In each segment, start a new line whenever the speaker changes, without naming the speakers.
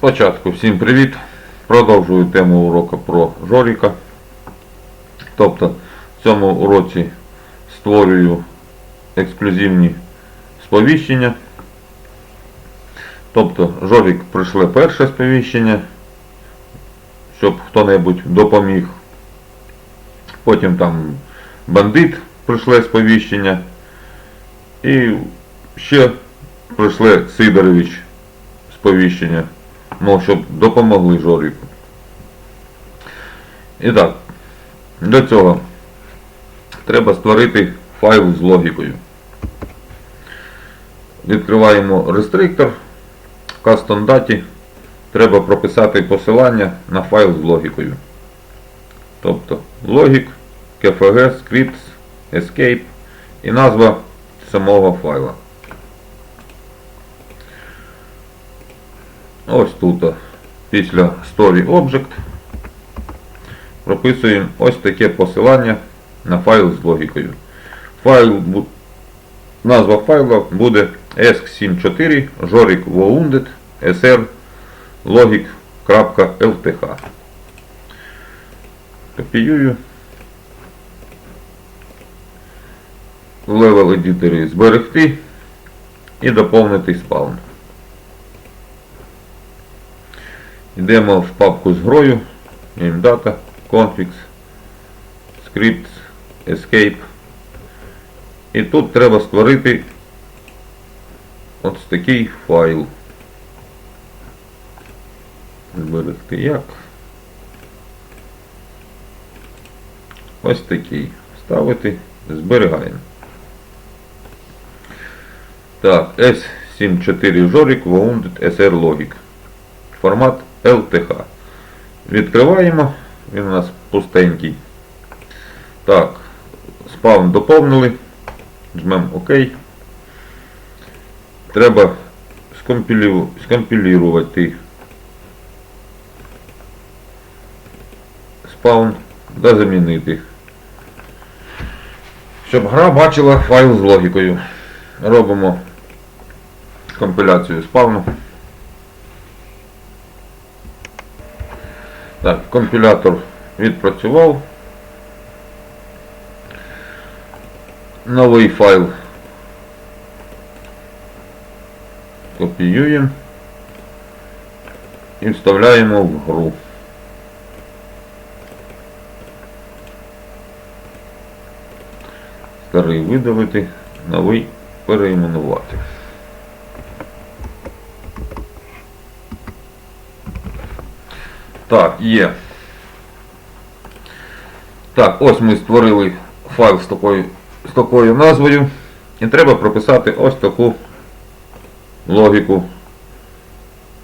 Спочатку всім привіт. Продовжую тему уроку про Жоріка. Тобто в цьому уроці створюю ексклюзивні сповіщення. Тобто Жорік прийшле перше сповіщення, щоб хто-небудь допоміг. Потім там бандит прийшле сповіщення. І ще прийшле Сидорович сповіщення, мов щоб допомогли Жоріку. І так, для цього треба створити файл з логікою. Відкриваємо рестриктор. В Custom Data треба прописати посилання на файл з логікою. Тобто logic, kfg, scripts, escape і назва самого файла. Ось тут після Story Object прописуємо ось таке посилання на файл з логікою. Файл, назва файла буде ESC74 Jorik Wounded SR logic.ltk. Копіюю. Левел едиторі зберегти і доповнити спаун. Йдемо в папку з грою, data, config, scripts, escape. І тут треба створити ось такий файл. Зберегти як. Ось такий. Ставити, зберігаємо. Так, S74 Jorik Wounded SR Logic. Формат LTH. Відкриваємо. Він у нас пустенький. Так, спаун доповнили. Жмемо ОК. Треба скомпілірувати спаун та замінити. Щоб гра бачила файл з логікою. Робимо компіляцію спавну. Так, компілятор відпрацював. Новий файл копіюємо і вставляємо в гру. Старий видалити, новий переіменувати. Так, є. Так, ось ми створили файл з такою, з такою назвою. І треба прописати ось таку логіку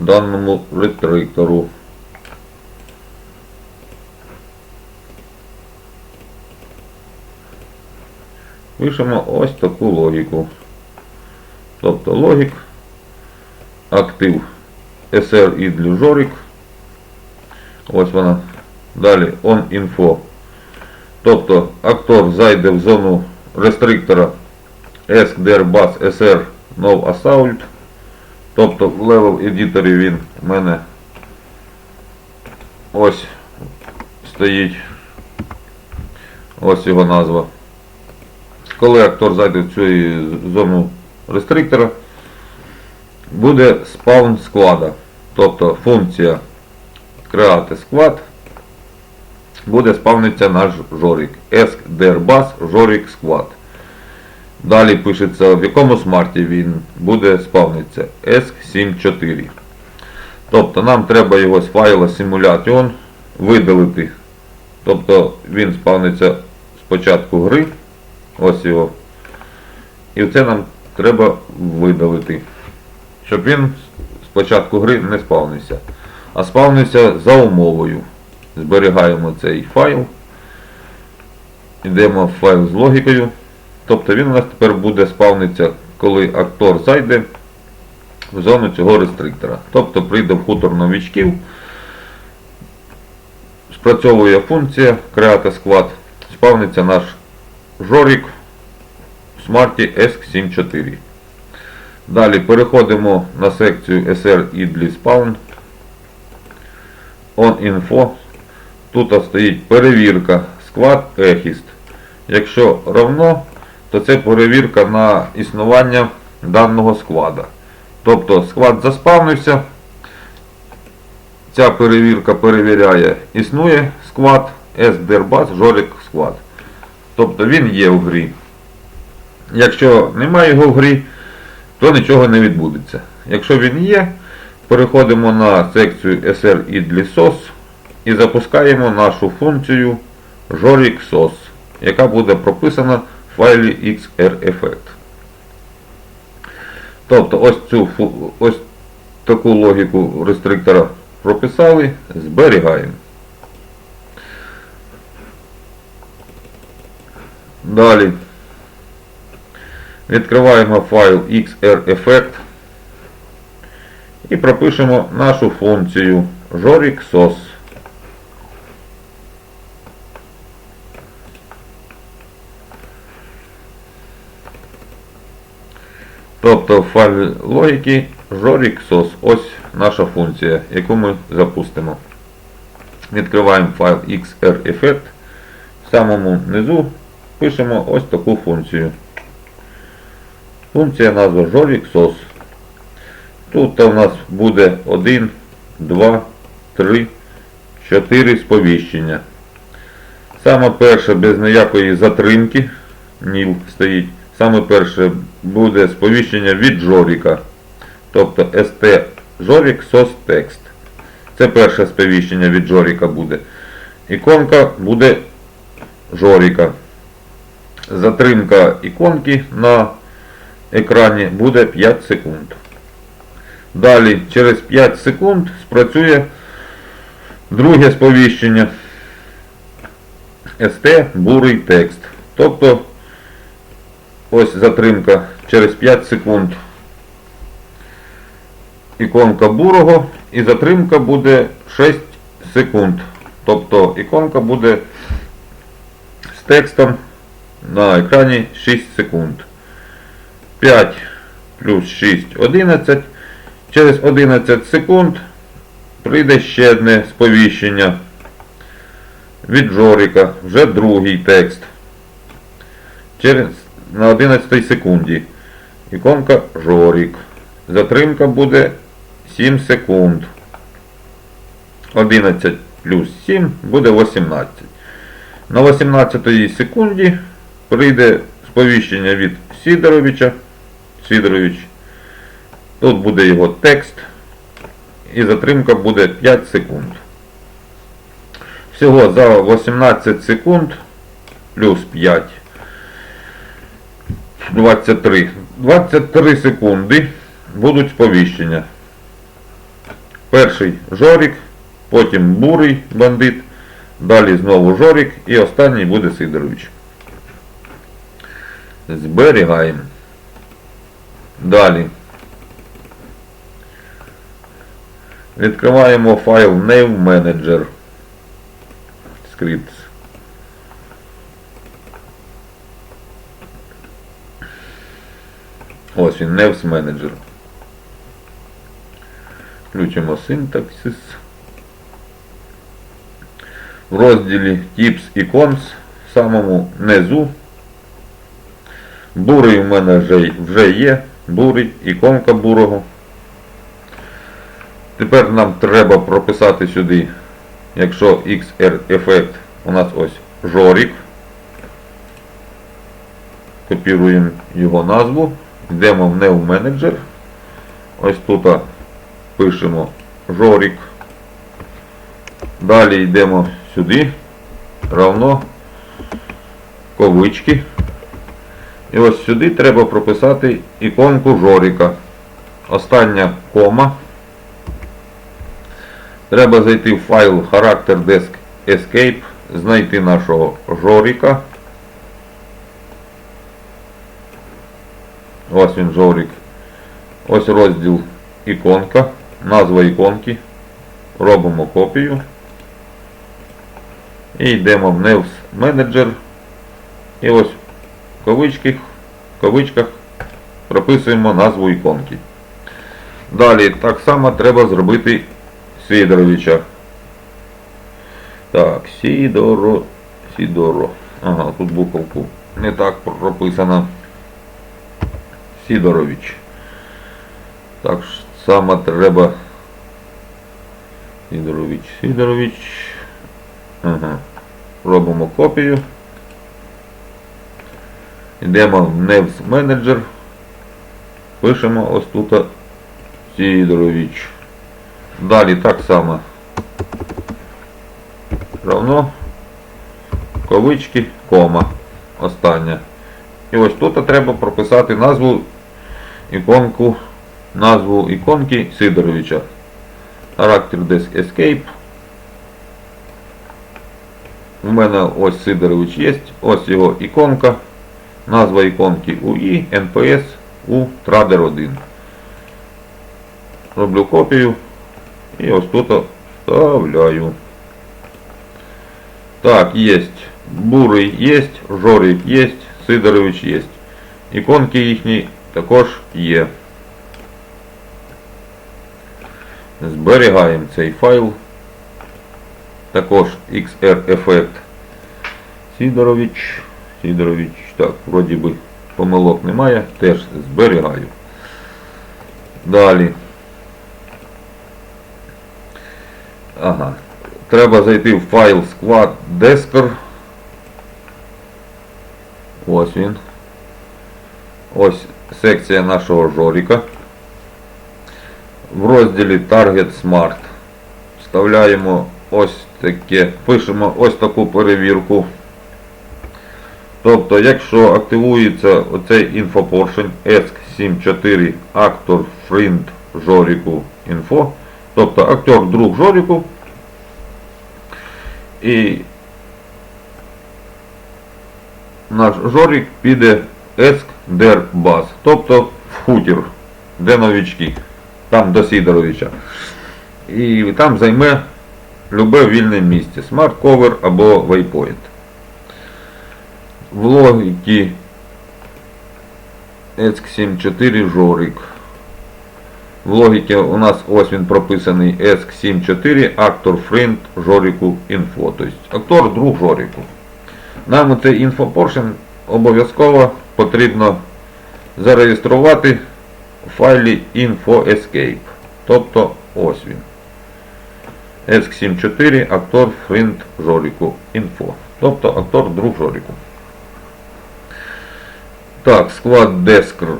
даному рестриктору. Пишемо ось таку логіку. Тобто логік, актив SR і Jorik. Ось вона. Далі on info. Тобто актор зайде в зону рестриктора der SR no assault. Тобто в level editor він у мене ось стоїть. Ось його назва. Коли актор зайде в цю зону рестриктора, буде спаун склада. Тобто функція create склад буде спавниться наш жорик. ESC DRBAS жорик склад. Далі пишеться, в якому смарті він буде спавниться ESC74. Тобто нам треба його з файла Simulation видалити. Тобто він спавниться спочатку гри. Ось його. І це нам треба видалити. Щоб він спочатку гри не спавнився. А спавнився за умовою. Зберігаємо цей файл. Йдемо в файл з логікою. Тобто він у нас тепер буде спавнитися, коли актор зайде в зону цього рестриктора. Тобто прийде в хутор новичків. Спрацьовує функція Create Squad. Спавниться наш жорик в смарті ESC74. Далі переходимо на секцію SR Idly Spawn. OnInfo. Тут стоїть перевірка склад ехіст. Якщо равно, то це перевірка на існування даного склада. Тобто склад заспавнився. Ця перевірка перевіряє, існує склад SDRBAS Жорик склад. Тобто він є в грі. Якщо немає його в грі, то нічого не відбудеться. Якщо він є, переходимо на секцію SR і запускаємо нашу функцію JORIC яка буде прописана в файлі XREffect. Тобто ось цю ось таку логіку рестриктора прописали, зберігаємо. Далі відкриваємо файл XREffect і пропишемо нашу функцію JORIC Тобто в файлі логіки JORIC Ось наша функція, яку ми запустимо. Відкриваємо файл XREffect. В самому низу пишемо ось таку функцію. Функція назва JORIC Тут у нас буде 1, 2, 3, 4 сповіщення. Саме перше без ніякої затримки. ніл стоїть. Саме перше буде сповіщення від Жоріка. Тобто ST Жорік SOS Text. Це перше сповіщення від Жоріка буде. Іконка буде Жоріка. Затримка іконки на екрані буде 5 секунд. Далі через 5 секунд спрацює друге сповіщення ST бурий текст. Тобто ось затримка через 5 секунд. Іконка бурого і затримка буде 6 секунд. Тобто іконка буде з текстом на екрані 6 секунд. 5 плюс 6 11. Через 11 секунд прийде ще одне сповіщення від Жорика, вже другий текст. Через на 11 секунді. Іконка Жорик. Затримка буде 7 секунд. 11 плюс 7 буде 18. На 18 секунді прийде сповіщення від Сідоровича. Сідорович. Тут буде його текст. І затримка буде 5 секунд. Всього за 18 секунд плюс 5. 23. 23 секунди будуть сповіщення. Перший Жорик, потім бурий бандит, далі знову Жорик і останній буде Сидорович. Зберігаємо. Далі. Відкриваємо файл Name Manager. Scripts. Ось він, Nevs Manager. Включимо синтаксис. В розділі Tips і Cons в самому низу. Бурий у мене вже, є. Бурий, іконка бурого. Тепер нам треба прописати сюди, якщо XR ефект у нас ось жорик. Копіруємо його назву. Йдемо в New Manager. Ось тут пишемо жорик. Далі йдемо сюди. Равно ковички. І ось сюди треба прописати іконку жорика. Остання кома. Треба зайти в файл Character Desk Escape, знайти нашого жорика. Ось він жорик. Ось розділ іконка, назва іконки. Робимо копію. І йдемо в Nevs Manager. І ось в кавичках, в кавичках прописуємо назву іконки. Далі так само треба зробити Сидоровича. Так, Сідоро. Сідоро. Ага, тут буковку не так прописано. Сідорович. Так само треба. Сідорович, Сідорович. Ага. Робимо копію. Йдемо в Nevs Manager. Пишемо ось тут Сідорович. Далі так само. Равно ковички, кома. Остання. І ось тут треба прописати назву іконку, назву іконки Сидоровича. Характер Disk Escape. У мене ось Сидорович є, ось його іконка. Назва іконки UI, NPS, U, Trader 1. Роблю копію і ось тут вставляю. Так, есть. Бурий є, Жорик є, Сидорович є. Іконки їхні також є. Зберігаємо цей файл. Також XR Effect Сидорович. Сидорович. Так, вроді би помилок немає. Теж зберігаю. Далі. Ага. Треба зайти в файл склад Desker. Ось він. Ось секція нашого жоріка. В розділі Target Smart вставляємо ось таке, пишемо ось таку перевірку. Тобто, якщо активується оцей інфопоршень ESC74 Actor Friend Жоріку Info, тобто актер друг Жоріку, і наш Жорик піде Еск Дер тобто в хутір, де новички, там до Сидоровича. І там займе любе вільне місце, Cover або Waypoint. В логіки ESC74 Жорик. В логіці у нас ось він прописаний ESC74 актор Friend Жорику Info. Тобто актор друг Жорику. Нам цей інфопоршен обов'язково потрібно зареєструвати у файлі InfoEscape. Тобто ось він. ESC74 актор Friend Жорику Info. Тобто актор друг Жорику. Так, склад Desker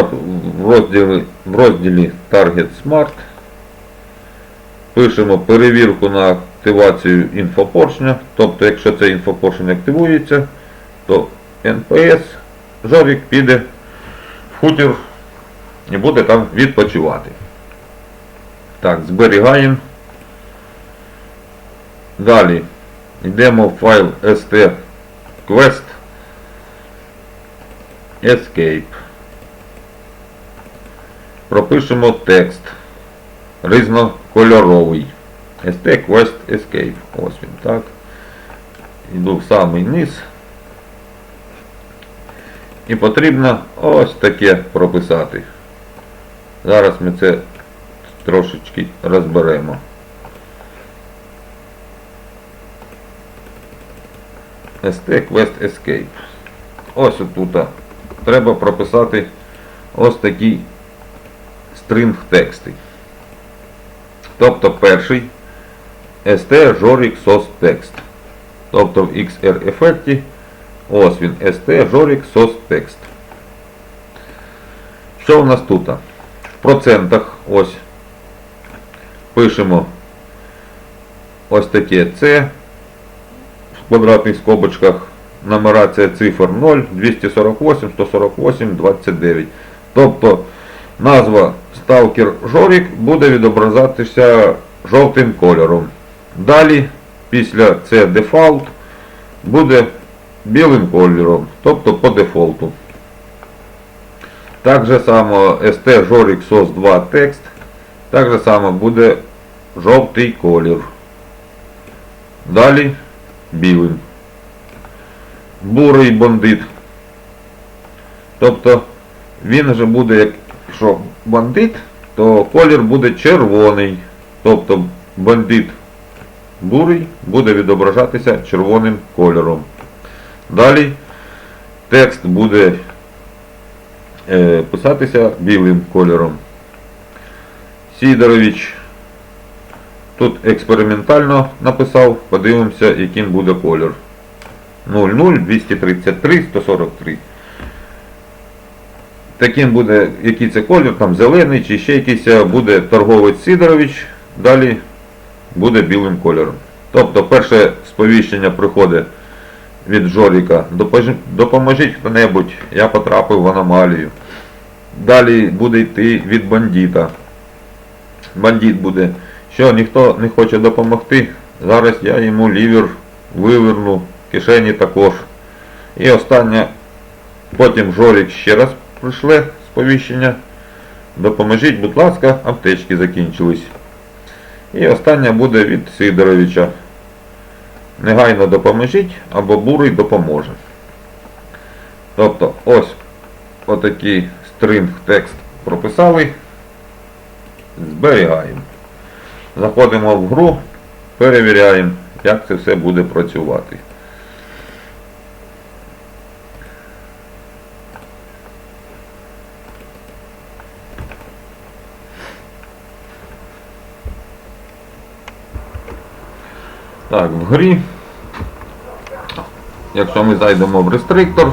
в розділі, в розділі Target Smart. Пишемо перевірку на активацію інфопоршня. Тобто, якщо цей інфопоршень активується, то NPS Жорик піде в хутір і буде там відпочивати. Так, зберігаємо. Далі йдемо в файл st quest escape пропишемо текст різнокольоровий. ST Quest Escape. Ось він, так. Йду в самий низ. І потрібно ось таке прописати. Зараз ми це трошечки розберемо. ST Quest Escape. Ось отут треба прописати ось такий стринг тексти. Тобто перший st Jorik SOS текст. Тобто в XR ефекті ось він st Jorik SOS текст. Що у нас тут? В процентах ось пишемо ось таке C в квадратних скобочках. Нумерація цифр 0, 248, 148, 29. Тобто назва Сталкер Жорік буде відображатися жовтим кольором. Далі, після це дефолт, буде білим кольором, тобто по дефолту. Так же само ST Жорік SOS 2 текст, так же само буде жовтий колір. Далі білим. Бурий бандит. Тобто він вже буде, якщо бандит, то колір буде червоний. Тобто бандит бурий буде відображатися червоним кольором. Далі текст буде е, писатися білим кольором. Сідорович тут експериментально написав, подивимося, яким буде колір. 00 233 143. Таким буде, який це колір, там зелений чи ще якийсь буде торговець Сидорович, далі буде білим кольором. Тобто перше сповіщення приходить від Жоріка. «Допож- Допоможіть хто-небудь, я потрапив в аномалію. Далі буде йти від бандита. Бандит буде, що ніхто не хоче допомогти. Зараз я йому лівер виверну, кишені також. І останнє, потім Жорік ще раз прийшле сповіщення. Допоможіть, будь ласка, аптечки закінчились. І останнє буде від Сидоровича. Негайно допоможіть або бурий допоможе. Тобто ось отакий стринг текст прописали. Зберігаємо. Заходимо в гру, перевіряємо, як це все буде працювати. Так, в грі, якщо ми зайдемо в рестриктор,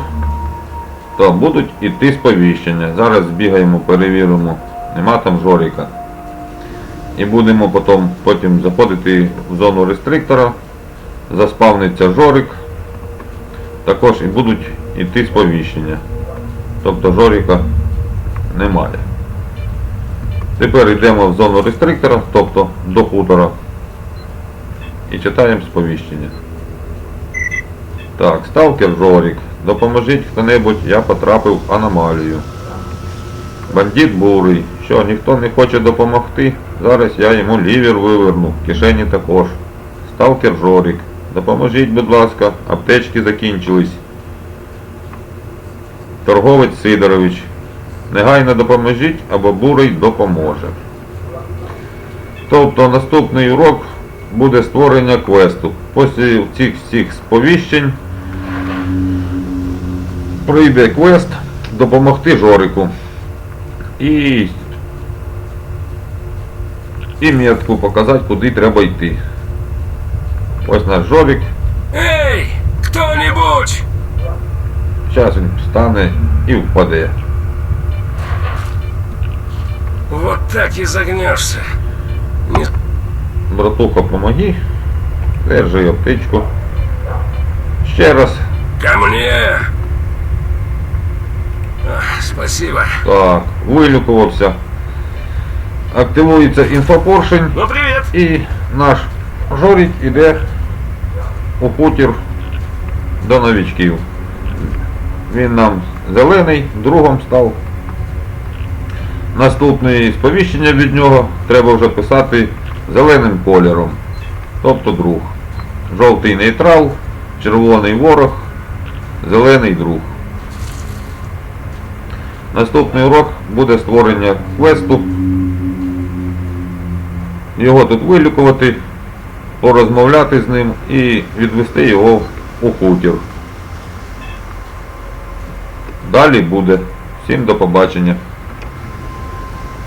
то будуть іти сповіщення. Зараз збігаємо, перевіримо, нема там жоріка. І будемо потім, потім заходити в зону рестриктора, заспавниться жорик, також і будуть іти сповіщення. Тобто жоріка немає. Тепер йдемо в зону рестриктора, тобто до хутора. І читаємо сповіщення. Так, сталкер Жорік. Допоможіть хто-небудь, я потрапив в аномалію. Бандит бурий. Що, ніхто не хоче допомогти? Зараз я йому лівер виверну, кишені також. Сталкер Жорік. Допоможіть, будь ласка, аптечки закінчились. Торговець Сидорович. Негайно допоможіть або бурий допоможе. Тобто наступний урок буде створення квесту. Після цих всіх сповіщень прийде квест допомогти Жорику. І, і метку показати, куди треба йти. Ось наш Жорик.
Эй, кто-нибудь!
Зараз він встане і впаде.
Вот так и загнешься. Не...
Братуха, помоги. Держи аптечку. Ще раз.
Ко мне! Спасибо.
Так, вилікувався. Активується інфопоршень
Ну, привет!
і наш Жорик іде у хутір до новічків. Він нам зелений, другом став. Наступне сповіщення від нього треба вже писати зеленим кольором. Тобто друг. Жовтий нейтрал, червоний ворог, зелений друг. Наступний урок буде створення квесту. Його тут вилікувати, порозмовляти з ним і відвести його у хутір. Далі буде. Всім до побачення.